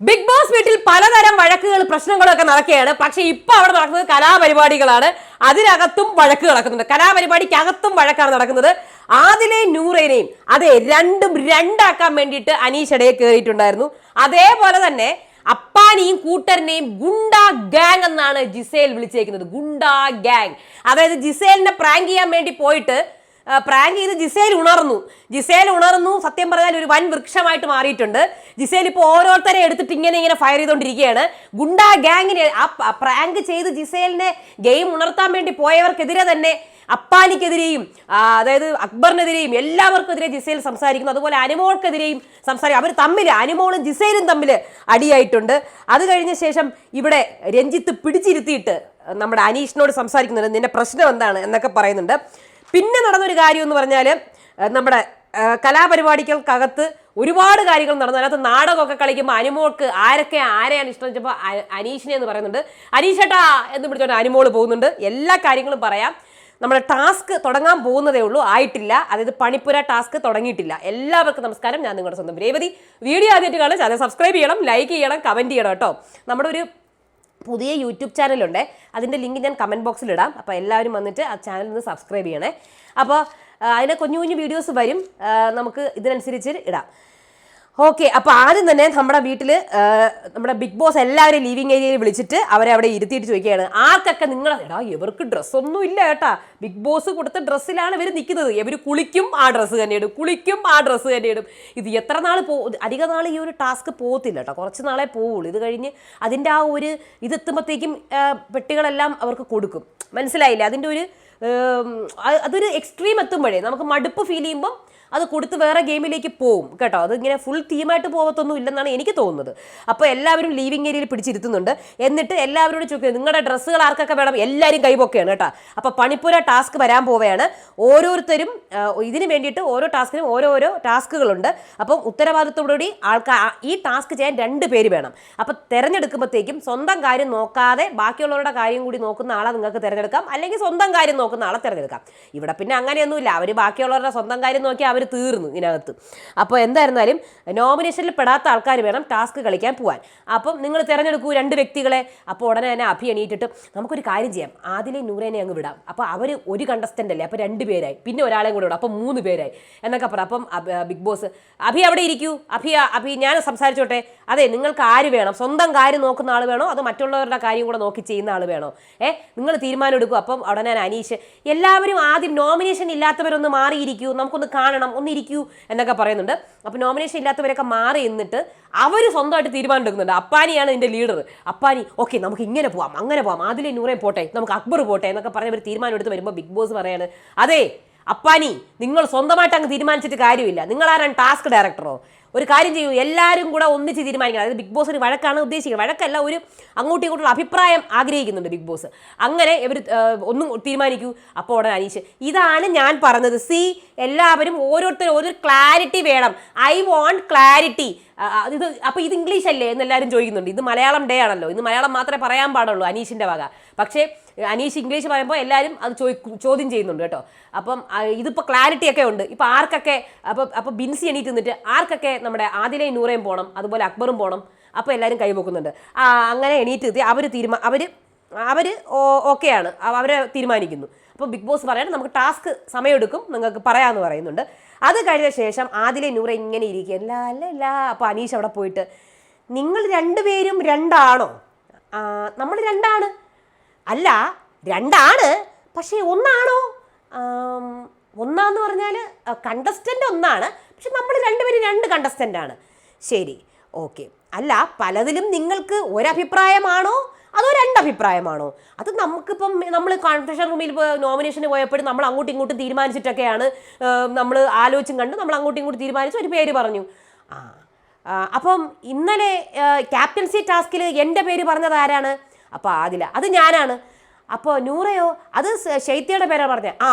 Big boss വീട്ടിൽ പലതരം വഴക്കുകൾ പ്രശ്നങ്ങളും ഒക്കെ നടക്കുകയാണ്. പക്ഷെ ഇപ്പൊ അവിടെ നടക്കുന്നത് കലാപരിപാടികളാണ്. അതിനകത്തും വഴക്ക് നടക്കുന്നുണ്ട്. കലാപരിപാടിക്കകത്തും വഴക്കാണ് നടക്കുന്നത്. ആദിലെ നൂറേനെയും അതെ രണ്ടും രണ്ടാക്കാൻ വേണ്ടിയിട്ട് അനീഷ് ഇടയിൽ കയറിയിട്ടുണ്ടായിരുന്നു അതേപോലെ തന്നെ അപ്പാനിയും കൂട്ടറിനെയും ഗുണ്ട ഗാങ് എന്നാണ് ജിസേൽ വിളിച്ചേക്കുന്നത്. ഗുണ്ട ഗാങ്. അതായത് ജിസേലിനെ പ്രാങ്ക് ചെയ്യാൻ വേണ്ടി പോയിട്ട് പ്രാങ്ക് ചെയ്ത് ജിസേൽ ഉണർന്നു. ജിസേൽ ഉണർന്നു. സത്യം പറഞ്ഞാൽ ഒരു വൻ വൃക്ഷമായിട്ട് മാറിയിട്ടുണ്ട്. ജിസേൽ ഇപ്പോൾ ഓരോരുത്തരെ എടുത്തിട്ട് ഇങ്ങനെ ഇങ്ങനെ ഫയർ ചെയ്തുകൊണ്ടിരിക്കുകയാണ് ഗുണ്ടാ ഗാങ്ങിനെ ആ പ്രാങ്ക് ചെയ്ത് ജിസേലിനെ ഗെയിം ഉണർത്താൻ വേണ്ടി പോയവർക്കെതിരെ തന്നെ അപ്പാനിക്കെതിരെയും അതായത് അക്ബറിനെതിരെയും എല്ലാവർക്കെതിരെ ജിസേൽ സംസാരിക്കുന്നു. അതുപോലെ അനുമോൾക്കെതിരെയും സംസാരിക്കും അവർ തമ്മിൽ അനുമോളും ജിസേലും തമ്മിൽ അടിയായിട്ടുണ്ട്. അത് കഴിഞ്ഞ ശേഷം ഇവിടെ രഞ്ജിത്ത് പിടിച്ചിരുത്തിയിട്ട് നമ്മുടെ അനീഷിനോട് സംസാരിക്കുന്നുണ്ട്. നിന്റെ പ്രശ്നം എന്താണ്? എന്നൊക്കെ പറയുന്നുണ്ട്. പിന്നെ നടന്നൊരു കാര്യം എന്ന് പറഞ്ഞാൽ നമ്മുടെ കലാപരിപാടികൾക്കകത്ത് ഒരുപാട് കാര്യങ്ങൾ നടന്നു. അതിനകത്ത് നാടകമൊക്കെ കളിക്കുമ്പോൾ അനുമോൾക്ക് ആരൊക്കെ ആരെയാണ് ഇഷ്ടം വെച്ചപ്പോൾ അനീഷിനെ എന്ന് പറയുന്നുണ്ട്. അനീഷേട്ടാ എന്ന് വിളിച്ചോണ്ട് അനുമോൾ പോകുന്നുണ്ട്. എല്ലാ കാര്യങ്ങളും പറയാം. നമ്മുടെ ടാസ്ക് തുടങ്ങാൻ പോകുന്നതേ ഉള്ളൂ. ആയിട്ടില്ല. അതായത് പണിപ്പുര ടാസ്ക് തുടങ്ങിയിട്ടില്ല. എല്ലാവർക്കും നമസ്കാരം. ഞാൻ നിങ്ങളുടെ സ്വന്തം രേവതി. വീഡിയോ ആദ്യമായിട്ട് കാണാൻ ചാനൽ സബ്സ്ക്രൈബ് ചെയ്യണം ലൈക്ക് ചെയ്യണം കമന്റ് ചെയ്യണം കേട്ടോ. നമ്മുടെ ഒരു പുതിയ യൂട്യൂബ് ചാനലുണ്ട്. അതിന്റെ ലിങ്ക് ഞാൻ കമന്റ് ബോക്സിൽ ഇടാം. അപ്പോൾ എല്ലാവരും വന്നിട്ട് ആ ചാനൽ ഒന്ന് സബ്സ്ക്രൈബ് ചെയ്യണേ. അപ്പോൾ അതിനെ കുഞ്ഞു കുഞ്ഞു വീഡിയോസ് വരും. നമുക്ക് ഇതിനനുസരിച്ച് ഇടാം. ഓക്കെ അപ്പൊ ആദ്യം തന്നെ നമ്മുടെ വീട്ടിൽ നമ്മുടെ ബിഗ് ബോസ് എല്ലാവരും ലിവിങ് ഏരിയയിൽ വിളിച്ചിട്ട് അവരെ അവിടെ ഇരുത്തിയിട്ട് ചോദിക്കുകയാണ്. ആർക്കൊക്കെ നിങ്ങൾ എടാ ഇവർക്ക് ഡ്രസ്സൊന്നും ഇല്ല കേട്ടാ ബിഗ് ബോസ് കൊടുത്ത ഡ്രസ്സിലാണ് ഇവർ നിൽക്കുന്നത് ഇവർ കുളിക്കും ആ ഡ്രസ്സ് തന്നെ ഇടും. കുളിക്കും ആ ഡ്രസ്സ് തന്നെ ഇടും. ഇത് എത്ര നാൾ പോ അധിക നാൾ ഈ ഒരു ടാസ്ക് പോകത്തില്ല കേട്ടോ. കുറച്ച് നാളെ പോവുള്ളൂ. ഇത് കഴിഞ്ഞ് അതിന്റെ ആ ഒരു ഇതെത്തുമ്പോഴത്തേക്കും പെട്ടികളെല്ലാം അവർക്ക് കൊടുക്കും. മനസ്സിലായില്ലേ? അതിന്റെ ഒരു അതൊരു എക്സ്ട്രീം എത്തുമ്പോഴേ നമുക്ക് മടുപ്പ് ഫീൽ ചെയ്യുമ്പം അത് കൊടുത്ത് വേറെ ഗെയിമിലേക്ക് പോവും കേട്ടോ. അത് ഇങ്ങനെ ഫുൾ തീമായിട്ട് പോകത്തൊന്നും ഇല്ലെന്നാണ് എനിക്ക് തോന്നുന്നത്. അപ്പോൾ എല്ലാവരും ലീവിംഗ് ഏരിയയിൽ പിടിച്ചിരുത്തുന്നുണ്ട്. എന്നിട്ട് എല്ലാവരോടും ചോദിക്കുന്നത് നിങ്ങളുടെ ഡ്രസ്സുകൾ ആർക്കൊക്കെ വേണം? എല്ലാവരും കൈപൊക്കെയാണ് കേട്ടോ. അപ്പോൾ പണിപ്പുര ടാസ്ക് വരാൻ പോവുകയാണ്. ഓരോരുത്തരും ഇതിന് വേണ്ടിയിട്ട് ഓരോ ടാസ്കിനും ഓരോരോ ടാസ്കുകളുണ്ട് അപ്പം ഉത്തരവാദിത്തത്തോടുകൂടി ആൾക്കാർ ഈ ടാസ്ക് ചെയ്യാൻ രണ്ട് പേര് വേണം. അപ്പം തിരഞ്ഞെടുക്കുമ്പോഴത്തേക്കും സ്വന്തം കാര്യം നോക്കാതെ ബാക്കിയുള്ളവരുടെ കാര്യം കൂടി നോക്കുന്ന ആളെ നിങ്ങൾക്ക് തിരഞ്ഞെടുക്കാം. അല്ലെങ്കിൽ സ്വന്തം കാര്യം നോക്കുന്ന ആളെ തിരഞ്ഞെടുക്കാം. ഇവിടെ പിന്നെ അങ്ങനെയൊന്നുമില്ല. അവർ ബാക്കിയുള്ളവരുടെ സ്വന്തം കാര്യം നോക്കി അവർ തീർന്നു ഇതിനകത്ത്. അപ്പോൾ എന്തായിരുന്നാലും നോമിനേഷനിൽ പെടാത്ത ആൾക്കാർ വേണം ടാസ്ക് കളിക്കാൻ പോകാൻ അപ്പം നിങ്ങൾ തിരഞ്ഞെടുക്കൂ രണ്ട് വ്യക്തികളെ. അപ്പോൾ ഉടനെ തന്നെ അഭി എണീറ്റിട്ട് നമുക്കൊരു കാര്യം ചെയ്യാം. ആദിലെ നൂറേനെ അങ്ങ് വിടാം. അപ്പോൾ അവർ ഒരു കണ്ടസ്റ്റന്റ് അല്ലേ? അപ്പോൾ രണ്ട് പേരായി. പിന്നെ ഒരാളെയും കൂടെ വിടാം. അപ്പം മൂന്ന് പേരായി. എന്നൊക്കെ പറ. അപ്പം ബിഗ് ബോസ് അഭി അവിടെ ഇരിക്കൂ. അഭി അഭി ഞാൻ സംസാരിച്ചോട്ടെ. അതെ നിങ്ങൾക്ക് ആര് വേണം? സ്വന്തം കാര്യം നോക്കുന്ന ആൾ വേണോ? അത് മറ്റുള്ളവരുടെ കാര്യം കൂടെ നോക്കി ചെയ്യുന്ന ആൾ വേണോ? ഏ നിങ്ങൾ തീരുമാനം എടുക്കും. അപ്പം അവിടെ ഞാൻ അനീഷ് എല്ലാവരും ആദ്യം നോമിനേഷൻ ഇല്ലാത്തവരൊന്ന് മാറിയിരിക്കൂ. നമുക്കൊന്ന് കാണണം. ഒന്ന് ഇരിക്കൂ എന്നൊക്കെ പറയുന്നുണ്ട്. അപ്പോൾ നോമിനേഷൻ ഇല്ലാത്തവരൊക്കെ മാറി നിന്നിട്ട് അവർ സ്വന്തമായിട്ട് തീരുമാനമെടുക്കുന്നുണ്ട്. അപ്പാനിയാണ് ഇതിന്റെ ലീഡർ അപ്പാനി ഓക്കെ നമുക്ക് ഇങ്ങനെ പോവാം അങ്ങനെ പോവാം അതിലെ നൂറേ പോട്ടെ നമുക്ക് അക്ബർ പോട്ടെ എന്നൊക്കെ പറഞ്ഞ് ഒരു തീരുമാനം എടുത്ത് വരുമ്പോൾ ബിഗ് ബോസ് പറയാണ് അതെ അപ്പാനി നിങ്ങൾ സ്വന്തമായിട്ട് അങ്ങ് തീരുമാനിച്ചിട്ട് കാര്യമില്ല. നിങ്ങൾ ആരാണ് ടാസ്ക് ഡയറക്ടറോ ഒരു കാര്യം ചെയ്യൂ എല്ലാവരും കൂടെ ഒന്നിച്ച് തീരുമാനിക്കണം. അതായത് ബിഗ് ബോസ് ഒരു വഴക്കാണ് ഉദ്ദേശിക്കുന്നത്. വഴക്കല്ല ഒരു അങ്ങോട്ടും ഇങ്ങോട്ടുള്ള അഭിപ്രായം ആഗ്രഹിക്കുന്നുണ്ട് ബിഗ് ബോസ്. അങ്ങനെ ഇവർ ഒന്നും തീരുമാനിക്കൂ. അപ്പോൾ ഉടനെ അനീഷ് ഇതാണ് ഞാൻ പറഞ്ഞത്. സി എല്ലാവരും ഓരോരുത്തരും ഓരോ ക്ലാരിറ്റി വേണം. ഐ വോണ്ട് ക്ലാരിറ്റി ഇത് അപ്പോൾ ഇത് ഇംഗ്ലീഷ് അല്ലേ എന്ന് എല്ലാവരും ചോദിക്കുന്നുണ്ട്. ഇത് മലയാളം ഡേ ആണല്ലോ. ഇത് മലയാളം മാത്രമേ പറയാൻ പാടുള്ളൂ അനീഷിന്റെ വക. പക്ഷേ അനീഷ് ഇംഗ്ലീഷ് പറയുമ്പോൾ എല്ലാവരും അത് ചോദ്യം ചെയ്യുന്നുണ്ട് കേട്ടോ. അപ്പം ഇതിപ്പോൾ ക്ലാരിറ്റി ഒക്കെ ഉണ്ട്. ഇപ്പോൾ ആർക്കൊക്കെ അപ്പോൾ അപ്പോൾ ബിൻസി എണീറ്റ് നിന്നിട്ട് ആർക്കൊക്കെ നമ്മുടെ ആദിലയും നൂറയും പോകണം അതുപോലെ അക്ബറും പോകണം അപ്പോൾ എല്ലാവരും കൈവെക്കുന്നുണ്ട്. അങ്ങനെ എണീറ്റ് അവർ തീരുമാ അവർ അവർ ഓക്കെയാണ് അവരെ തീരുമാനിക്കുന്നു. അപ്പോൾ ബിഗ് ബോസ് പറയണം നമുക്ക് ടാസ്ക് സമയമെടുക്കും നിങ്ങൾക്ക് പറയാമെന്ന് പറയുന്നുണ്ട്. അത് കഴിഞ്ഞ ശേഷം ആദിലെ നൂറ ഇങ്ങനെ ഇരിക്കുക അല്ല അല്ല അല്ല അപ്പോൾ അനീഷ് അവിടെ പോയിട്ട് നിങ്ങൾ രണ്ടുപേരും രണ്ടാണോ? നമ്മൾ രണ്ടാണ്. അല്ല രണ്ടാണ് പക്ഷേ ഒന്നാണോ? ഒന്നാന്ന് പറഞ്ഞാൽ കണ്ടസ്റ്റന്റ് ഒന്നാണ് പക്ഷെ നമ്മൾ രണ്ടുപേരും രണ്ട് കണ്ടസ്റ്റന്റ് ആണ്. ശരി ഓക്കെ. അല്ല പലതിലും നിങ്ങൾക്ക് ഒരഭിപ്രായമാണോ? അതോ രണ്ടഭിപ്രായമാണോ? അത് നമുക്കിപ്പം നമ്മൾ കോൺഫറൻസ് റൂമിൽ നോമിനേഷന് പോയപ്പോഴും നമ്മൾ അങ്ങോട്ടും ഇങ്ങോട്ടും തീരുമാനിച്ചിട്ടൊക്കെയാണ് നമ്മൾ ആലോചിച്ചും കണ്ട് നമ്മൾ അങ്ങോട്ടും ഇങ്ങോട്ടും തീരുമാനിച്ച് ഒരു പേര് പറഞ്ഞു. ആ, അപ്പം ഇന്നലെ ക്യാപ്റ്റൻസി ടാസ്കിൽ എന്റെ പേര് പറഞ്ഞത് ആരാണ്? അപ്പോൾ ആദില. അത് ഞാനാണ്. അപ്പോൾ നൂറയോ? അത് ശൈത്യയുടെ പേരാണ് പറഞ്ഞത് ആ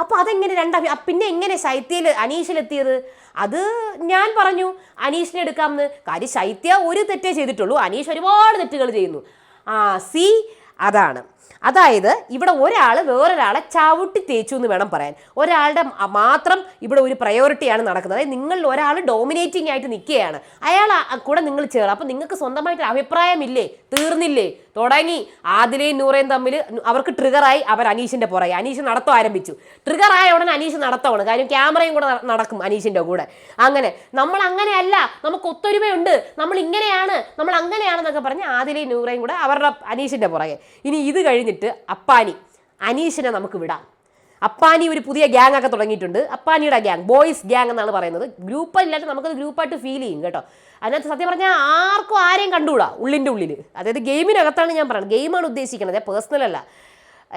അപ്പോൾ അതെങ്ങനെ രണ്ടാം പിന്നെ എങ്ങനെ ശൈത്യയിൽ അനീഷിലെത്തിയത്? അത് ഞാൻ പറഞ്ഞു. അനീഷിനെ എടുക്കാമെന്ന്. കാര്യം ശൈത്യ ഒരു തെറ്റേ ചെയ്തിട്ടുള്ളൂ. അനീഷ് ഒരുപാട് തെറ്റുകൾ ചെയ്യുന്നു. ആ സി അതാണ്. അതായത് ഇവിടെ ഒരാൾ വേറൊരാളെ ചവിട്ടി തേച്ചു എന്ന് വേണം പറയാൻ. ഒരാളുടെ മാത്രം ഇവിടെ ഒരു പ്രയോറിറ്റിയാണ് നടക്കുന്നത്. അതായത് നിങ്ങളിൽ ഒരാൾ ഡോമിനേറ്റിംഗ് ആയിട്ട് നിൽക്കുകയാണ്. അയാൾ കൂടെ നിങ്ങൾ ചേർന്ന് അപ്പം നിങ്ങൾക്ക് സ്വന്തമായിട്ട് അഭിപ്രായമില്ലേ? തീർന്നില്ലേ? തുടങ്ങി. ആദിലയും നൂറയും തമ്മിൽ അവർക്ക് ട്രിഗറായി അവർ അനീഷിന്റെ പുറകെ. അനീഷ് നടത്തം ആരംഭിച്ചു. ട്രിഗറായ ഉടനെ അനീഷ് നടത്തമാണ്. കാര്യം ക്യാമറയും കൂടെ നടക്കും അനീഷിന്റെ കൂടെ. അങ്ങനെ. നമ്മൾ അങ്ങനെയല്ല. നമുക്ക് ഒത്തൊരുമയുണ്ട്. നമ്മൾ ഇങ്ങനെയാണ്. നമ്മൾ അങ്ങനെയാണെന്നൊക്കെ പറഞ്ഞ് ആദിലയും നൂറയും കൂടെ അവരുടെ അനീഷിന്റെ പുറകെ. ഇനി ഇത് കഴിഞ്ഞിട്ട് അപ്പാനി അനീഷിനെ നമുക്ക് വിടാം. അപ്പാനി ഒരു പുതിയ ഗ്യാങ് ഒക്കെ തുടങ്ങിയിട്ടുണ്ട്. അപ്പാനിയുടെ ഗ്യാങ് ബോയ്സ് ഗ്യാങ് എന്നാണ് പറയുന്നത്. ഗ്രൂപ്പ് ഇല്ലാണ്ട് നമുക്കത് ഗ്രൂപ്പായിട്ട് ഫീൽ ചെയ്യും കേട്ടോ. അതിനകത്ത് സത്യം പറഞ്ഞാൽ ആർക്കും ആരെയും കണ്ടുകൂടാ ഉള്ളിന്റെ ഉള്ളിൽ അതായത് ഗെയിമിനകത്താണ് ഞാൻ പറയുന്നത്. ഗെയിമാണ് ഉദ്ദേശിക്കുന്നത് പേഴ്സണൽ അല്ല.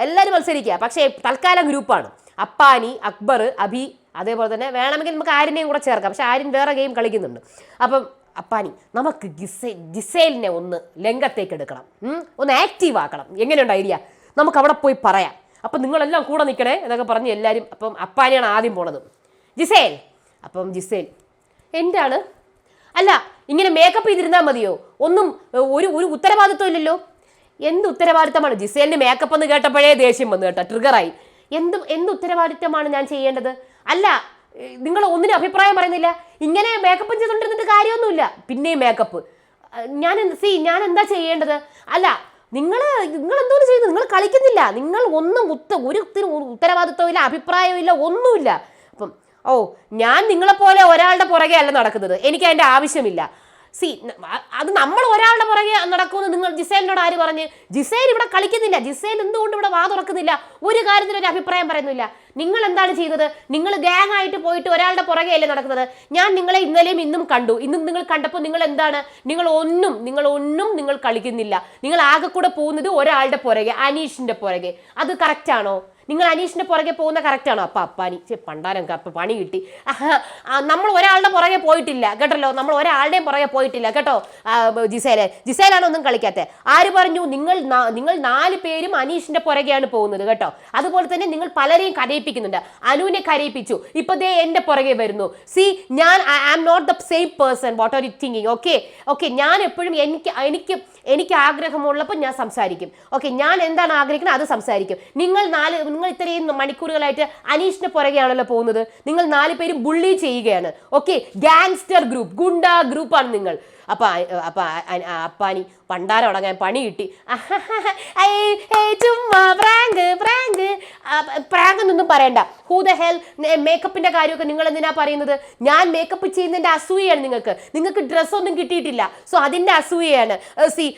എല്ലാവരും മത്സരിക്കുക. പക്ഷേ തൽക്കാലം ഗ്രൂപ്പാണ് അപ്പാനി അക്ബർ അഭി അതേപോലെ തന്നെ വേണമെങ്കിൽ നമുക്ക് ആരിനെയും കൂടെ ചേർക്കാം. പക്ഷേ ആര്യൻ വേറെ ഗെയിം കളിക്കുന്നുണ്ട്. അപ്പം അപ്പാനി നമുക്ക് ഗിസെ ജിസേലിനെ ഒന്ന് രംഗത്തേക്ക് എടുക്കണം ഒന്ന് ആക്റ്റീവ് ആക്കണം എങ്ങനെയുണ്ട് ഐഡിയ? നമുക്ക് അവിടെ പോയി പറയാം. അപ്പം നിങ്ങളെല്ലാം കൂടെ നിൽക്കണേ എന്നൊക്കെ പറഞ്ഞ് എല്ലാവരും അപ്പം അപ്പാനിയാണ് ആദ്യം പോണത്. ജിസേൽ അപ്പം ജിസേൽ എന്താണ്? അല്ല ഇങ്ങനെ മേക്കപ്പ് ചെയ്തിരുന്നാൽ മതിയോ? ഒന്നും ഒരു ഒരു ഉത്തരവാദിത്വം ഇല്ലല്ലോ? എന്ത് ഉത്തരവാദിത്തമാണ്? ജിസേലിന് മേക്കപ്പ് എന്ന് കേട്ടപ്പോഴേ ദേഷ്യം വന്നു കേട്ടോ ട്രിഗറായി എന്ത് എന്ത് ഉത്തരവാദിത്തമാണ് ഞാൻ ചെയ്യേണ്ടത്? അല്ല നിങ്ങൾ ഒന്നിനും അഭിപ്രായം പറയുന്നില്ല. ഇങ്ങനെ മേക്കപ്പ് ചെയ്തുകൊണ്ടിരുന്നിട്ട് കാര്യമൊന്നുമില്ല. പിന്നെയും മേക്കപ്പ് ഞാൻ സി ഞാൻ എന്താ ചെയ്യേണ്ടത്? അല്ല നിങ്ങൾ നിങ്ങൾ എന്തോ ചെയ്യുന്നു. നിങ്ങൾ കളിക്കുന്നില്ല. നിങ്ങൾ ഒന്നും ഉത്ത ഒരു ഉത്തരവാദിത്വം ഇല്ല അഭിപ്രായവും ഇല്ല ഒന്നുമില്ല. അപ്പം ഓ ഞാൻ നിങ്ങളെപ്പോലെ ഒരാളുടെ പുറകെ അല്ല നടക്കുന്നത്. എനിക്ക് അതിന്റെ ആവശ്യമില്ല. സി അത് നമ്മൾ ഒരാളുടെ പുറകെ നടക്കുമെന്ന് നിങ്ങൾ ജിസേലിനോട് ആര് പറഞ്ഞ്? ജിസേൽ ഇവിടെ കളിക്കുന്നില്ല. ജിസേൽ എന്തുകൊണ്ട് ഇവിടെ വാ തുറക്കുന്നില്ല? ഒരു കാര്യത്തിൽ ഒരു അഭിപ്രായം പറയുന്നില്ല. നിങ്ങൾ എന്താണ് ചെയ്തത്? നിങ്ങൾ ഗ്യാങ് ആയിട്ട് പോയിട്ട് ഒരാളുടെ പുറകെ അല്ലേ നടക്കുന്നത്? ഞാൻ നിങ്ങളെ ഇന്നലെയും ഇന്നും കണ്ടു. ഇന്നും നിങ്ങൾ കണ്ടപ്പോൾ നിങ്ങൾ എന്താണ്? നിങ്ങൾ ഒന്നും നിങ്ങൾ ഒന്നും നിങ്ങൾ കളിക്കുന്നില്ല. നിങ്ങൾ ആകെ കൂടെ പോകുന്നത് ഒരാളുടെ പുറകെ അനീഷിന്റെ പുറകെ. അത് കറക്റ്റ് ആണോ? നിങ്ങൾ അനീഷിന്റെ പുറകെ പോകുന്ന കറക്റ്റാണോ അപ്പം അപ്പ അപ്പാനി ചേ പണ്ടാരം അപ്പം പണി കിട്ടി. നമ്മൾ ഒരാളുടെ പുറകെ പോയിട്ടില്ല കേട്ടല്ലോ? നമ്മൾ ഒരാളുടെയും പുറകെ പോയിട്ടില്ല കേട്ടോ? ജിസേലെ. ജിസേലാണ് ഒന്നും കളിക്കാത്തത് ആര് പറഞ്ഞു? നിങ്ങൾ നിങ്ങൾ നാല് പേരും അനീഷിന്റെ പുറകെയാണ് പോകുന്നത് കേട്ടോ? അതുപോലെ തന്നെ നിങ്ങൾ പലരെയും കരയിപ്പിക്കുന്നുണ്ട്. അനുവിനെ കരയിപ്പിച്ചു. ഇപ്പൊ ദേ എന്റെ പുറകെ വരുന്നു. സി ഞാൻ I am not the same person. What are you thinking? Okay okay ഞാൻ എപ്പോഴും എനിക്ക് എനിക്ക് എനിക്ക് ആഗ്രഹമുള്ളപ്പോൾ ഞാൻ സംസാരിക്കും. ഓക്കെ ഞാൻ എന്താണ് ആഗ്രഹിക്കുന്നത്? അത് സംസാരിക്കും. നിങ്ങൾ നാല് നിങ്ങൾ ഇത്രയും മണിക്കൂറുകളായിട്ട് അനീഷിന്റെ പുറകെയാണല്ലോ പോകുന്നത്. നിങ്ങൾ നാല് പേരും ബുള്ളി ചെയ്യുകയാണ്. ഓക്കെ ഗാങ്സ്റ്റർ ഗ്രൂപ്പ് ഗുണ്ട ഗ്രൂപ്പാണ് നിങ്ങൾ. അപ്പൊ ആ- അപ്പൊ ആ- ആ- ആ അപ്പാനി പണ്ടാരം അടങ്ങാൻ പണി കിട്ടി. ചുമ്മാ പ്രാങ്ക് പ്രാങ്ക്. പ്രാങ്ക് എന്നൊന്നും പറയണ്ട. ഹൂ ദ ഹെൽ മേക്കപ്പിന്റെ കാര്യമൊക്കെ നിങ്ങൾ എന്തിനാ പറയുന്നത്? ഞാൻ മേക്കപ്പ് ചെയ്യുന്നതിന്റെ അസൂയയാണ് നിങ്ങൾക്ക്. നിങ്ങൾക്ക് ഡ്രസ്സൊന്നും കിട്ടിയിട്ടില്ല. സോ അതിന്റെ അസൂയയാണ്. സി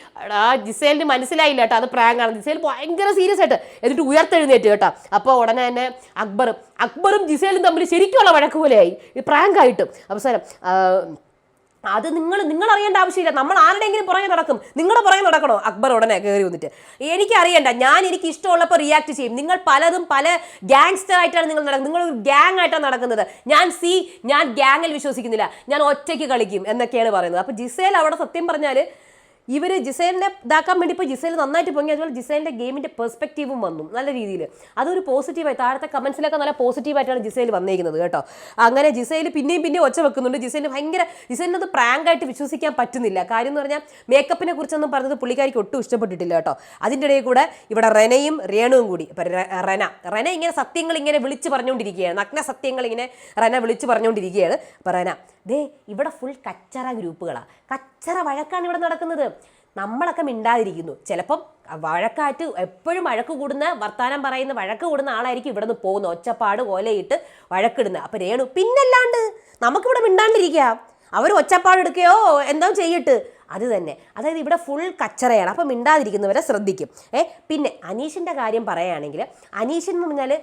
ജിസേലിന് മനസ്സിലായില്ല കേട്ടോ. അത് പ്രാങ്കാണ്. ജിസേൽ ഭയങ്കര സീരിയസ് ആയിട്ട്. എന്നിട്ട് ഉയർത്തെഴുന്നേറ്റ് കേട്ടോ. അപ്പോൾ ഉടനെ തന്നെ അക്ബറും അക്ബറും ജിസേലും തമ്മിൽ ശരിക്കുള്ള വഴക്ക് പോലെയായി. പ്രാങ്കായിട്ടും. അവസാനം അത് നിങ്ങൾ നിങ്ങൾ അറിയേണ്ട ആവശ്യമില്ല. നമ്മൾ ആരുടെയെങ്കിലും പുറകെ നടക്കും. നിങ്ങളുടെ പുറകെ നടക്കണോ? അക്ബർ ഉടനെ കയറി വന്നിട്ട്. എനിക്ക് അറിയണ്ട ഞാൻ എനിക്ക് ഇഷ്ടമുള്ളപ്പോൾ റിയാക്ട് ചെയ്യും. നിങ്ങൾ പലതും പല ഗാങ്സ്റ്റർ ആയിട്ടാണ് നിങ്ങൾ നടക്കുന്നത്. നിങ്ങൾ ഒരു ഗ്യാങ് ആയിട്ടാണ് നടക്കുന്നത്. ഞാൻ സി ഞാൻ ഗ്യാങ്ങിൽ വിശ്വസിക്കുന്നില്ല. ഞാൻ ഒറ്റയ്ക്ക് കളിക്കും എന്നൊക്കെയാണ് പറയുന്നത്. അപ്പോൾ ജിസേൽ അവിടെ സത്യം പറഞ്ഞാൽ ഇവർ ജിസേലിനെ ഇതാക്കാൻ വേണ്ടി ഇപ്പോൾ ജിസേൽ നന്നായിട്ട് പൊങ്ങി അതുപോലെ ജിസേലിന്റെ ഗെയിമിന്റെ പെർസ്പെക്റ്റീവും വന്നു നല്ല രീതിയിൽ അതൊരു പോസിറ്റീവായി താഴത്തെ കമൻസിലൊക്കെ നല്ല പോസിറ്റീവായിട്ടാണ് ജിസേൽ വന്നേക്കുന്നത് കേട്ടോ. അങ്ങനെ ജിസേൽ പിന്നെയും പിന്നെയും ഒച്ച വെക്കുന്നുണ്ട്. ജിസേലിന് ഭയങ്കര ജിസേലിനത് പ്രാങ്കായിട്ട് വിശ്വസിക്കാൻ പറ്റുന്നില്ല. കാര്യം എന്ന് പറഞ്ഞാൽ മേക്കപ്പിനെ കുറിച്ചൊന്നും പറഞ്ഞത് പുള്ളിക്കാരിക്ക് ഒട്ടും ഇഷ്ടപ്പെട്ടിട്ടില്ല കേട്ടോ. അതിന്റെ ഇടയിൽ കൂടെ ഇവിടെ റെനയും രേണുവും കൂടി. ഇപ്പം റെന റെന ഇങ്ങനെ സത്യങ്ങൾ ഇങ്ങനെ വിളിച്ച് പറഞ്ഞുകൊണ്ടിരിക്കുകയാണ്. നഗ്ന സത്യങ്ങൾ ഇങ്ങനെ റെന വിളിച്ച് പറഞ്ഞുകൊണ്ടിരിക്കുകയാണ്. അപ്പം റെന ദേ ഇവിടെ ഫുൾ കച്ചറ ഗ്രൂപ്പുകളാണ് കച്ചറ വഴക്കാണ് ഇവിടെ നടക്കുന്നത്. നമ്മളൊക്കെ മിണ്ടാതിരിക്കുന്നു. ചിലപ്പം വഴക്കായിട്ട് എപ്പോഴും വഴക്ക് കൂടുന്ന വർത്താനം പറയുന്ന വഴക്ക് കൂടുന്ന ആളായിരിക്കും ഇവിടെ നിന്ന് പോകുന്നത് ഒച്ചപ്പാട് ഓലയിട്ട് വഴക്കിടുന്നത്. അപ്പം രേണു പിന്നല്ലാണ്ട് നമുക്കിവിടെ മിണ്ടാണ്ടിരിക്കുക. അവർ ഒച്ചപ്പാടെടുക്കുകയോ എന്തോ ചെയ്യട്ട് അത് തന്നെ അതായത് ഇവിടെ ഫുൾ കച്ചറയാണ്. അപ്പം മിണ്ടാതിരിക്കുന്നവരെ ശ്രദ്ധിക്കും. ഏ പിന്നെ അനീഷിന്റെ കാര്യം പറയുകയാണെങ്കിൽ അനീഷൻ എന്ന് പറഞ്ഞാൽ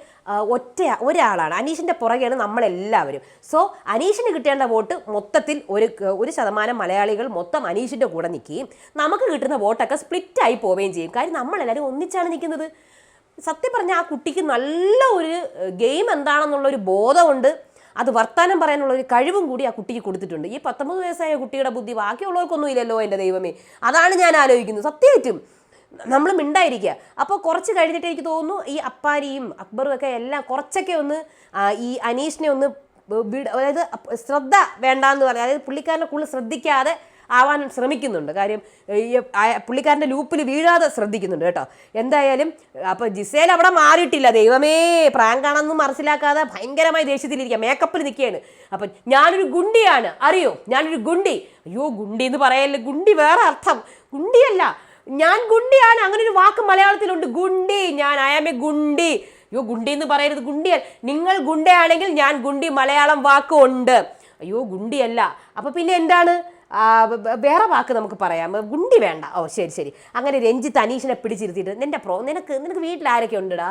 ഒറ്റ ഒരാളാണ്. അനീഷിന്റെ പുറകെയാണ് നമ്മളെല്ലാവരും. സോ അനീഷിന് കിട്ടേണ്ട വോട്ട് മൊത്തത്തിൽ ഒരു ഒരു ശതമാനം മലയാളികൾ മൊത്തം അനീഷിന്റെ കൂടെ നിൽക്കുകയും നമുക്ക് കിട്ടുന്ന വോട്ടൊക്കെ സ്പ്ലിറ്റായി പോവുകയും ചെയ്യും. കാര്യം നമ്മളെല്ലാവരും ഒന്നിച്ചാണ് നിൽക്കുന്നത്. സത്യം പറഞ്ഞാൽ ആ കുട്ടിക്ക് നല്ല ഒരു ഗെയിം എന്താണെന്നുള്ളൊരു ബോധമുണ്ട്. അത് വർത്താനം പറയാനുള്ള ഒരു കഴിവും കൂടി ആ കുട്ടിക്ക് കൊടുത്തിട്ടുണ്ട്. ഈ പത്തൊമ്പത് വയസ്സായ കുട്ടിയുടെ ബുദ്ധി ബാക്കിയുള്ളവർക്കൊന്നും ഇല്ലല്ലോ എന്റെ ദൈവമേ. അതാണ് ഞാൻ ആലോചിക്കുന്നത്. സത്യമായിട്ടും നമ്മൾ മിണ്ടായിരിക്കുക. അപ്പോൾ കുറച്ച് കഴിഞ്ഞിട്ട് എനിക്ക് തോന്നുന്നു ഈ അപ്പാരിയും അക്ബറും ഒക്കെ എല്ലാം കുറച്ചൊക്കെ ഒന്ന് ഈ അനീഷിനെ ഒന്ന് അതായത് ശ്രദ്ധ വേണ്ടാന്ന് പറയാം അതായത് പുള്ളിക്കാരനെ കൂടുതൽ ശ്രദ്ധിക്കാതെ ആവാൻ ശ്രമിക്കുന്നുണ്ട്. കാര്യം ഈ പുള്ളിക്കാരന്റെ ലൂപ്പിൽ വീഴാതെ ശ്രദ്ധിക്കുന്നുണ്ട് കേട്ടോ. എന്തായാലും അപ്പോൾ ജിസേൽ അവിടെ മാറിയിട്ടില്ല. ദൈവമേ പ്രാങ്കാണെന്ന് മനസ്സിലാക്കാതെ ഭയങ്കരമായി ദേഷ്യത്തിലിരിക്കുക. മേക്കപ്പിൽ നിൽക്കുകയാണ്. അപ്പം ഞാനൊരു ഗുണ്ടിയാണ്. അറിയോ? ഞാനൊരു ഗുണ്ടി. അയ്യോ ഗുണ്ടി എന്ന് പറയല്ലേ? ഗുണ്ടി വേറെ അർത്ഥം. ഗുണ്ടിയല്ല. ഞാൻ ഗുണ്ടിയാണ്. അങ്ങനെ ഒരു വാക്ക് മലയാളത്തിലുണ്ട്. ഗുണ്ടി. ഞാൻ ഐ ആം എ ഗുണ്ടി. അയ്യോ ഗുണ്ടി എന്ന് പറയരുത്. ഗുണ്ടിയല്ല. നിങ്ങൾ ഗുണ്ടയാണെങ്കിൽ ഞാൻ ഗുണ്ടി മലയാളം വാക്ക് ഉണ്ട് അയ്യോ ഗുണ്ടിയല്ല. അപ്പൊ പിന്നെ എന്താണ്? വേറെ വാക്ക് നമുക്ക് പറയാം. ഗുണ്ടി വേണ്ട. ഓ ശരി ശരി. അങ്ങനെ രഞ്ജിത്ത് അനീഷിനെ പിടിച്ചിരുത്തിയിട്ട് നിന്റെ പ്രോ നിനക്ക് നിനക്ക് വീട്ടിൽ ആരൊക്കെ ഉണ്ടടാ?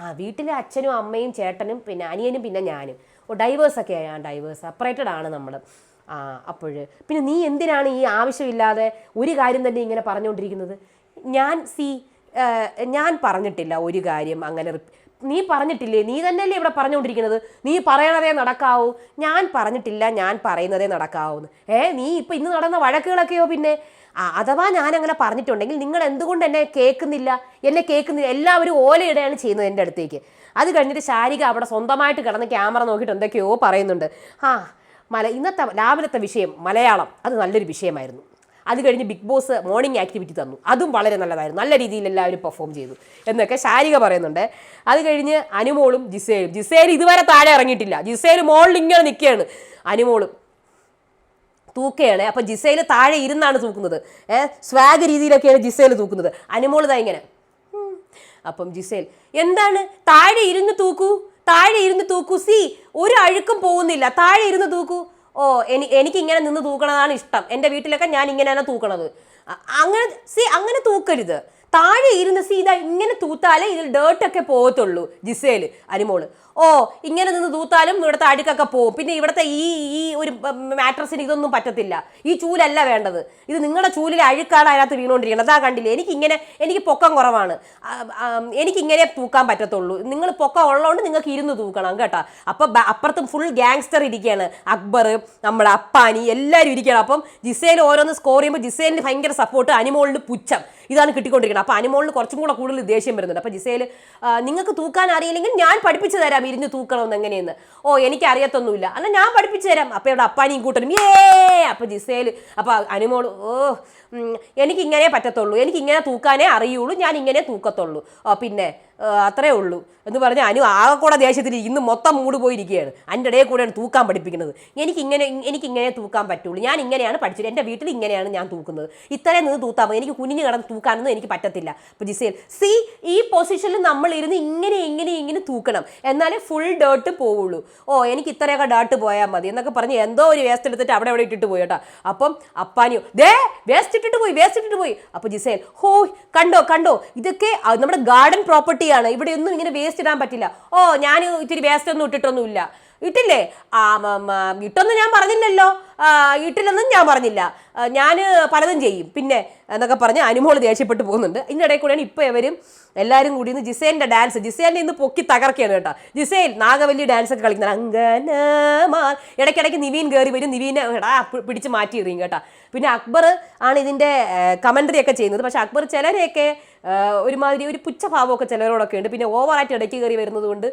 ആ വീട്ടിലെ അച്ഛനും അമ്മയും ചേട്ടനും പിന്നെ അനിയനും പിന്നെ ഞാനും. ഓ ഡൈവേഴ്സൊക്കെ ഞാൻ ഡൈവേഴ്സ് സെപ്പറേറ്റഡ് ആണ് നമ്മൾ ആ അപ്പോൾ പിന്നെ നീ എന്തിനാണ് ഈ ആവശ്യമില്ലാതെ ഒരു കാര്യം തന്നെ ഇങ്ങനെ പറഞ്ഞുകൊണ്ടിരിക്കുന്നത്? ഞാൻ സി ഞാൻ പറഞ്ഞിട്ടില്ല ഒരു കാര്യം. അങ്ങനെ നീ പറഞ്ഞിട്ടില്ലേ? നീ തന്നെയല്ലേ ഇവിടെ പറഞ്ഞുകൊണ്ടിരിക്കുന്നത്? നീ പറയണതേ നടക്കാവൂ. ഞാൻ പറഞ്ഞിട്ടില്ല ഞാൻ പറയുന്നതേ നടക്കാവൂന്ന്. ഏ നീ ഇപ്പം ഇന്ന് നടന്ന വഴക്കുകളൊക്കെയോ പിന്നെ? അഥവാ ഞാൻ അങ്ങനെ പറഞ്ഞിട്ടുണ്ടെങ്കിൽ നിങ്ങൾ എന്തുകൊണ്ട് എന്നെ കേൾക്കുന്നില്ല? എന്നെ കേൾക്കുന്നില്ല. എല്ലാവരും ഓലയിടുകയാണ് ചെയ്യുന്നത് എന്റെ അടുത്തേക്ക്. അത് കഴിഞ്ഞിട്ട് ശാരിക അവിടെ സ്വന്തമായിട്ട് കിടന്ന് ക്യാമറ നോക്കിയിട്ട് എന്തൊക്കെയോ പറയുന്നുണ്ട്. ആ മല ഇന്നത്തെ രാവിലത്തെ വിഷയം മലയാളം. അത് നല്ലൊരു വിഷയമായിരുന്നു. അത് കഴിഞ്ഞ് ബിഗ് ബോസ് മോർണിംഗ് ആക്ടിവിറ്റി തന്നു. അതും വളരെ നല്ലതായിരുന്നു. നല്ല രീതിയിൽ എല്ലാവരും പെർഫോം ചെയ്തു. എന്നൊക്കെ ശാരിക പറയുന്നുണ്ട്. അത് കഴിഞ്ഞ് അനുമോളും ജിസേലും. ജിസേൽ ഇതുവരെ താഴെ ഇറങ്ങിയിട്ടില്ല. ജിസേൽ മോളിൽ ഇങ്ങനെ നിൽക്കുകയാണ്. അനുമോളും തൂക്കുകയാണ്. അപ്പം ജിസേൽ താഴെ ഇരുന്നാണ് തൂക്കുന്നത്. ഏഹ് സ്വാഗ് രീതിയിലൊക്കെയാണ് ജിസേൽ തൂക്കുന്നത്. അനുമോൾ ഇതാ ഇങ്ങനെ. അപ്പം ജിസേൽ എന്താണ്? താഴെ ഇരുന്ന് തൂക്കൂ. താഴെ ഇരുന്ന് തൂക്കൂ. സി ഒരു അഴുക്കും പോകുന്നില്ല താഴെ ഇരുന്ന് തൂക്കൂ. ഓ എനി എനിക്ക് ഇങ്ങനെ നിന്ന് തൂക്കണതാണ് ഇഷ്ടം. എന്റെ വീട്ടിലൊക്കെ ഞാൻ ഇങ്ങനെയാണ് തൂക്കണത് അങ്ങനെ സി അങ്ങനെ തൂക്കരുത്. താഴെ ഇരുന്ന് സി ഇതാ ഇങ്ങനെ തൂത്താലേ ഇതിൽ ഡേർട്ടൊക്കെ പോകത്തുള്ളൂ ജിസേൽ അനിമോൾ ഓ ഇങ്ങനെ നിന്ന് തൂത്താലും ഇവിടുത്തെ അടുക്കൊക്കെ പോവും. പിന്നെ ഇവിടുത്തെ ഈ ഈ ഒരു മാട്രസിന് ഇതൊന്നും പറ്റത്തില്ല. ഈ ചൂലല്ല വേണ്ടത്. ഇത് നിങ്ങളുടെ ചൂലിലെ അഴുക്കാണ് അതിനകത്ത് വീണുകൊണ്ടിരിക്കുന്നത് അതാ കണ്ടില്ല? എനിക്ക് ഇങ്ങനെ എനിക്ക് പൊക്കം കുറവാണ്. ആ, ആ, എനിക്ക് ഇങ്ങനെ തൂക്കാൻ പറ്റത്തുള്ളൂ. നിങ്ങൾ പൊക്കം ഉള്ളതുകൊണ്ട് നിങ്ങൾക്ക് ഇരുന്ന് തൂക്കണം കേട്ടോ. അപ്പം അപ്പുറത്തും ഫുൾ ഗ്യാങ്സ്റ്റർ ഇരിക്കുകയാണ് അക്ബർ നമ്മുടെ അപ്പാനി എല്ലാവരും ഇരിക്കുകയാണ്. അപ്പം ജിസേൽ ഓരോന്ന് സ്കോർ ചെയ്യുമ്പോൾ ജിസേലിന് ഭയങ്കര സപ്പോർട്ട് അനിമോളിന് പുച്ഛം. ഇതാണ് കിട്ടിക്കൊണ്ടിരിക്കുന്നത്. അപ്പോൾ അനിമോളിന് കുറച്ചും കൂടെ കൂടുതൽ ദേഷ്യം വരുന്നുണ്ട്. അപ്പോൾ ജിസേൽ നിങ്ങൾക്ക് തൂക്കാൻ അറിയില്ലെങ്കിൽ ഞാൻ പഠിപ്പിച്ചു തരാം. ഇരുന്ന് തൂക്കണമെന്ന് എങ്ങനെയെന്ന്? ഓ എനിക്ക് അറിയത്തൊന്നുമില്ല അല്ല ഞാൻ പഠിപ്പിച്ചു തരാം. അപ്പം ഇവിടെ അപ്പാനിയും കൂട്ടനും ഏ അപ്പം ജിസേൽ അപ്പോൾ അനുമോൾ ഓ എനിക്കിങ്ങനെ പറ്റത്തുള്ളൂ. എനിക്കിങ്ങനെ തൂക്കാനേ അറിയുള്ളൂ. ഞാൻ ഇങ്ങനെ തൂക്കത്തുള്ളൂ പിന്നെ അത്രേ ഉള്ളൂ എന്ന് പറഞ്ഞാൽ അനു ആകെ കൂടെ ദേഷ്യത്തിൽ ഇന്ന് മൊത്തം മൂട് പോയിരിക്കുകയാണ്. അതിന്റെ ഇടയിൽ കൂടെയാണ് തൂക്കാൻ പഠിപ്പിക്കുന്നത്. എനിക്കിങ്ങനെ എനിക്കിങ്ങനെ തൂക്കാൻ പറ്റുള്ളൂ. ഞാൻ ഇങ്ങനെയാണ് പഠിച്ചത്. എന്റെ വീട്ടിൽ ഇങ്ങനെയാണ് ഞാൻ തൂക്കുന്നത്. ഇത്രയും നിന്ന് തൂത്താൽ എനിക്ക് കുനിഞ്ഞ് കിടന്ന് തൂക്കാനൊന്നും എനിക്ക് പറ്റത്തില്ല. അപ്പോൾ ജിസേൽ സി ഈ പൊസിഷനിൽ നമ്മൾ ഇരുന്ന് ഇങ്ങനെ ഇങ്ങനെ ഇങ്ങനെ തൂക്കണം. എന്നാലേ ഫുൾ ഡേർട്ട് പോവുള്ളൂ. ഓ എനിക്ക് ഇത്രയൊക്കെ ഡേർട്ട് പോയാൽ മതി. എന്നൊക്കെ പറഞ്ഞ് എന്തോ ഒരു വേസ്റ്റ് എടുത്തിട്ട് അവിടെ അവിടെ ഇട്ടിട്ട് പോയി കേട്ടോ. അപ്പം അപ്പാനിയോ ദേ വേസ്റ്റ് ഇട്ടിട്ട് പോയി വേസ്റ്റ് ഇട്ടിട്ട് പോയി. അപ്പോൾ ജിസേൽ ഹോ കണ്ടോ കണ്ടോ. ഇതൊക്കെ നമ്മുടെ ഗാർഡൻ പ്രോപ്പർട്ടിയാണ് ഇവിടെ ഒന്നും ഇങ്ങനെ വേസ്റ്റ് ഇടാൻ പറ്റില്ല. ഓ ഞാൻ ഇത്തിരി വേസ്റ്റ് ഒന്നും ഇട്ടിട്ടൊന്നുമില്ല. ഇട്ടില്ലേ? ആ ഇട്ടൊന്നും ഞാൻ പറഞ്ഞില്ലല്ലോ. ഇട്ടില്ലെന്നും ഞാൻ പറഞ്ഞില്ല. ഞാൻ പലതും ചെയ്യും. പിന്നെ എന്നൊക്കെ പറഞ്ഞ് അനുമോൾ ദേഷ്യപ്പെട്ട് പോകുന്നുണ്ട്. ഇതിനിടയിൽ കൂടെയാണ് ഇപ്പോൾ ഇവരും എല്ലാവരും കൂടി ഇന്ന് ജിസേലിന്റെ ഡാൻസ് ജിസേലിനെ ഇന്ന് പൊക്കി തകർക്കുകയാണ് കേട്ടോ. ജിസേൽ നാഗവല്ലി ഡാൻസ് ഒക്കെ കളിക്കുന്ന അങ്കനമാ ഇടയ്ക്കിടയ്ക്ക് നിവീൻ കയറി വരും. നിവീനെ എടാ പിടിച്ച് മാറ്റി എറിയും കേട്ടോ. പിന്നെ അക്ബർ ആണ് ഇതിന്റെ കമന്ററി ഒക്കെ ചെയ്യുന്നത്. പക്ഷേ അക്ബർ ചിലരെയൊക്കെ ഒരുമാതിരി ഒരു പുച്ഛഭാവമൊക്കെ ചിലരോടൊക്കെ ഉണ്ട്. പിന്നെ ഓവറായിട്ട് ഇടയ്ക്ക് കയറി വരുന്നത് കൊണ്ട്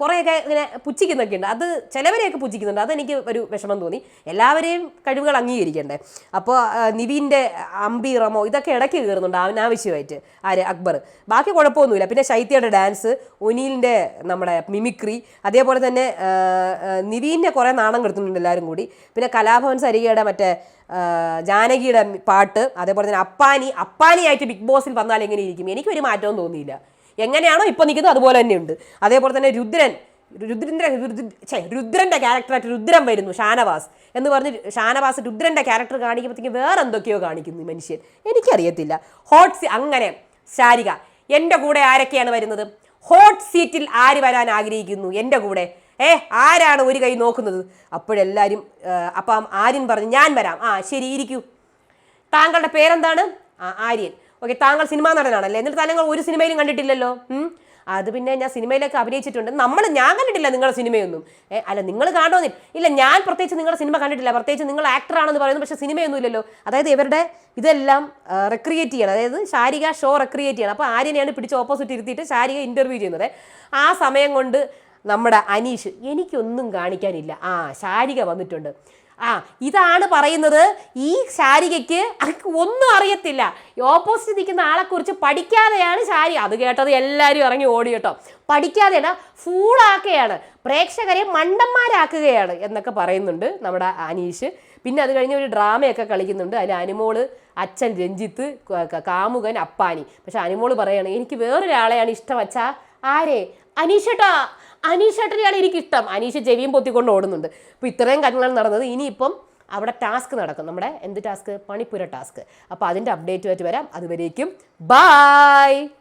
കുറേയൊക്കെ ഇങ്ങനെ പുച്ഛിക്കുന്നൊക്കെ ഉണ്ട്. അത് ചിലവരെയൊക്കെ പുച്ഛിക്കുന്നുണ്ട്. അതെനിക്ക് ഒരു വിഷമം തോന്നി. എല്ലാവരെയും കഴിവുകൾ അംഗീകരിക്കണ്ടേ? അപ്പോൾ നിവിന്റെ അമ്പി റമോ ഇതൊക്കെ ഇടയ്ക്ക് കയറുന്നുണ്ട് അനാവശ്യമായിട്ട് ആര്? അക്ബർ. ബാക്കി കുഴപ്പമൊന്നുമില്ല. പിന്നെ ശൈത്യയുടെ ഡാൻസ് ഒനീലിന്റെ നമ്മുടെ മിമിക്രി അതേപോലെ തന്നെ നിവീനെ കുറേ നാണം കെടുത്തുന്നുണ്ട് എല്ലാവരും കൂടി. പിന്നെ കലാഭവൻ സരികയുടെ മറ്റേ ജാനകിയുടെ പാട്ട് അതേപോലെ തന്നെ അപ്പാനി അപ്പാനിയായിട്ട് ബിഗ് ബോസിൽ വന്നാൽ എങ്ങനെ ഇരിക്കും? എനിക്കൊരു മാറ്റവും തോന്നിയില്ല. എങ്ങനെയാണോ ഇപ്പം നിൽക്കുന്നത് അതുപോലെ തന്നെയുണ്ട്. അതേപോലെ തന്നെ രുദ്രൻ രുദ്രന്റെ ഛേ രുദ്രന്റെ ക്യാരക്ടറായിട്ട് രുദ്രൻ വരുന്നു ഷാനവാസ്. എന്ന് പറഞ്ഞ് ഷാനവാസ് രുദ്രന്റെ ക്യാരക്ടർ കാണിക്കുമ്പോഴത്തേക്ക് വേറെ എന്തൊക്കെയോ കാണിക്കുന്നു ഈ മനുഷ്യൻ. എനിക്കറിയത്തില്ല. ഹോട്ട് സീ അങ്ങനെ ശാരിക എന്റെ കൂടെ ആരൊക്കെയാണ് വരുന്നത്? ഹോട്ട് സീറ്റിൽ ആര് വരാൻ ആഗ്രഹിക്കുന്നു? എന്റെ കൂടെ. ഏ ആരാണ് ഒരു കൈ നോക്കുന്നത്? അപ്പോഴെല്ലാവരും അപ്പം ആര്യൻ പറഞ്ഞു ഞാൻ വരാം. ആ ശരി ഇരിക്കൂ. താങ്കളുടെ പേരെന്താണ്? ആ ആര്യൻ. ഓക്കെ താങ്കൾ സിനിമാ നടനാണല്ലേ? എന്നിട്ട് താങ്കൾ ഒരു സിനിമയിലും കണ്ടിട്ടില്ലല്ലോ. അത് പിന്നെ ഞാൻ സിനിമയിലൊക്കെ അഭിനയിച്ചിട്ടുണ്ട്. നമ്മൾ ഞാൻ കണ്ടിട്ടില്ല നിങ്ങളുടെ സിനിമയൊന്നും. അല്ല നിങ്ങൾ കാണുമെന്നില്ല ഇല്ല ഞാൻ പ്രത്യേകിച്ച് നിങ്ങളുടെ സിനിമ കണ്ടിട്ടില്ല. പ്രത്യേകിച്ച് നിങ്ങൾ ആക്ടർ ആണെന്ന് പറയുന്നു പക്ഷേ സിനിമയൊന്നും ഇല്ലല്ലോ. അതായത് ഇവരുടെ ഇതെല്ലാം റെക്രിയേറ്റ് ചെയ്യണം. അതായത് ശാരിക ഷോ റെക്രിയേറ്റ് ചെയ്യണം. അപ്പോൾ ആര്യനെയാണ് പിടിച്ച് ഓപ്പോസിറ്റ് ഇരുത്തിയിട്ട് ശാരിക ഇന്റർവ്യൂ ചെയ്യുന്നത്. ആ സമയം കൊണ്ട് നമ്മുടെ അനീഷ് എനിക്കൊന്നും കാണിക്കാനില്ല. ആ ശാരിക വന്നിട്ടുണ്ട്. ആ ഇതാണ് പറയുന്നത്. ഈ ശാരികയ്ക്ക് ഒന്നും അറിയത്തില്ല. ഓപ്പോസിറ്റ് നിൽക്കുന്ന ആളെക്കുറിച്ച് പഠിക്കാതെയാണ് ശാരി. അത് കേട്ടത് എല്ലാവരും ഇറങ്ങി ഓടി കേട്ടോ. പഠിക്കാതെയല്ല ഫൂളാക്കുകയാണ് പ്രേക്ഷകരെ മണ്ടന്മാരാക്കുകയാണ് എന്നൊക്കെ പറയുന്നുണ്ട് നമ്മുടെ അനീഷ്. പിന്നെ അത് കഴിഞ്ഞ് ഒരു ഡ്രാമയൊക്കെ കളിക്കുന്നുണ്ട്. അതിൽ അനുമോൾ അച്ഛൻ രഞ്ജിത്ത് കാമുകൻ അപ്പാനി. പക്ഷെ അനുമോൾ പറയുകയാണ് എനിക്ക് വേറൊരാളെയാണ് ഇഷ്ടം വച്ചാൽ ആരെ? അനീഷേട്ടാ അനീഷേട്ടനെയാണ് എനിക്ക് ഇഷ്ടം അനീഷ് ചെവിയും പൊത്തിക്കൊണ്ട് ഓടുന്നുണ്ട്. അപ്പോൾ ഇത്രയും കാര്യങ്ങളാണ് നടന്നത് ഇനിയിപ്പം അവിടെ ടാസ്ക് നടക്കും. നമ്മുടെ എന്ത് ടാസ്ക്? പണിപ്പുര ടാസ്ക്. അപ്പോൾ അതിന്റെ അപ്ഡേറ്റുമായിട്ട് വരാം. അതുവരേക്കും ബായ്